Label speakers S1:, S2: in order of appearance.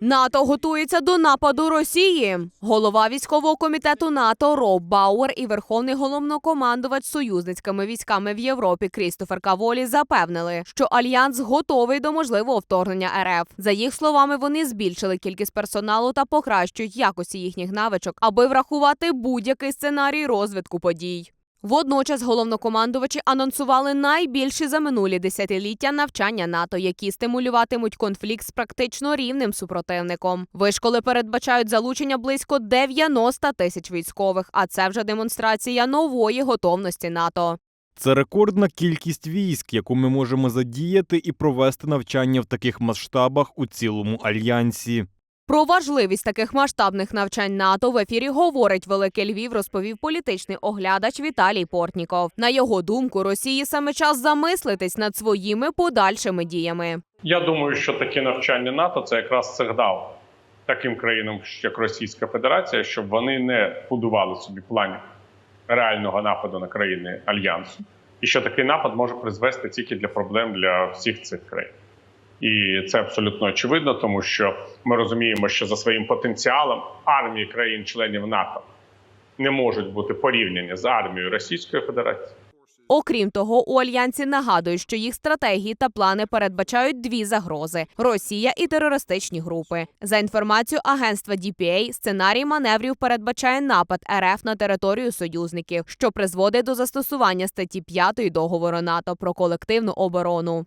S1: НАТО готується до нападу Росії. Голова військового комітету НАТО Роб Бауер і верховний головнокомандувач союзницькими військами в Європі Крістофер Каволі запевнили, що альянс готовий до можливого вторгнення РФ. За їх словами, вони збільшили кількість персоналу та покращують якості їхніх навичок, аби врахувати будь-який сценарій розвитку подій. Водночас головнокомандувачі анонсували найбільші за минулі десятиліття навчання НАТО, які стимулюватимуть конфлікт з практично рівним супротивником. Вишколи передбачають залучення близько 90 тисяч військових, а це вже демонстрація нової готовності НАТО.
S2: Це рекордна кількість військ, яку ми можемо задіяти і провести навчання в таких масштабах у цілому альянсі.
S1: Про важливість таких масштабних навчань НАТО в ефірі говорить Великий Львів, розповів політичний оглядач Віталій Портніков. На його думку, Росії саме час замислитись над своїми подальшими діями.
S3: Я думаю, що таке навчання НАТО це якраз сигнал таким країнам, як Російська Федерація, щоб вони не будували собі планів реального нападу на країни альянсу, і що такий напад може призвести тільки для проблем для всіх цих країн. І це абсолютно очевидно, тому що ми розуміємо, що за своїм потенціалом армії країн-членів НАТО не можуть бути порівняні з армією Російської Федерації.
S1: Окрім того, у альянсі нагадують, що їх стратегії та плани передбачають дві загрози: Росія і терористичні групи. За інформацією агентства DPA, сценарій маневрів передбачає напад РФ на територію союзників, що призводить до застосування статті 5 договору НАТО про колективну оборону.